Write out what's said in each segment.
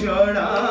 ছড়া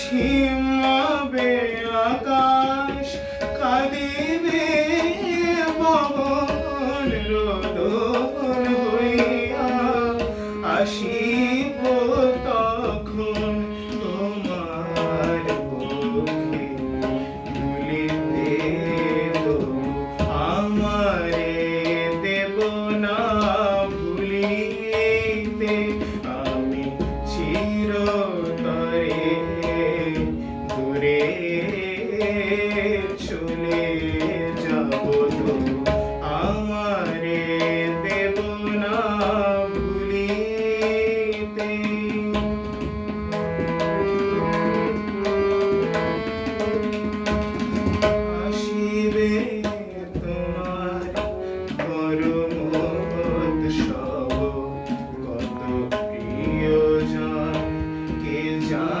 ঝিমাবে আকাশ, কাঁদিবে পবন রোদন হইয়া। আসিব তখন তোমার বুকে তবু আমারে দেব না ভুলিতে। চলে যাব তবু আমারে দেব না ভুলিতে। আসিবে তোমার পরম উৎসব কত প্রিয়জন কে জানে?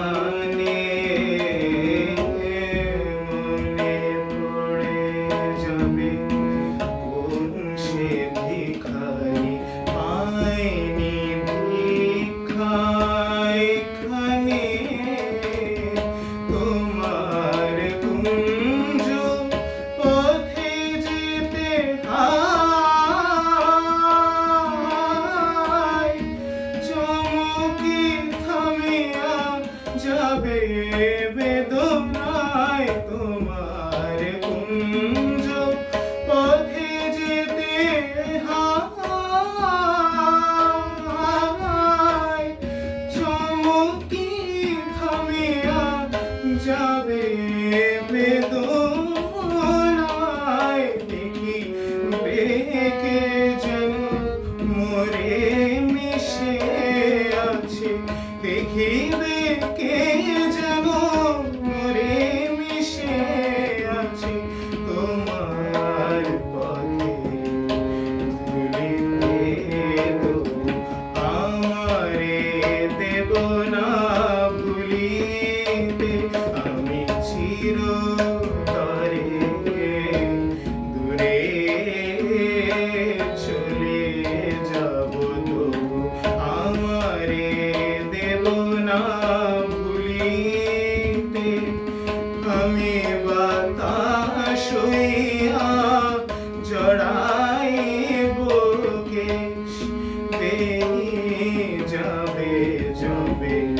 ভিখারি দেখিবে কে যেন আমি বাতাস হইয়া জড়াই বুকে বেরিয়ে যাবে যাবে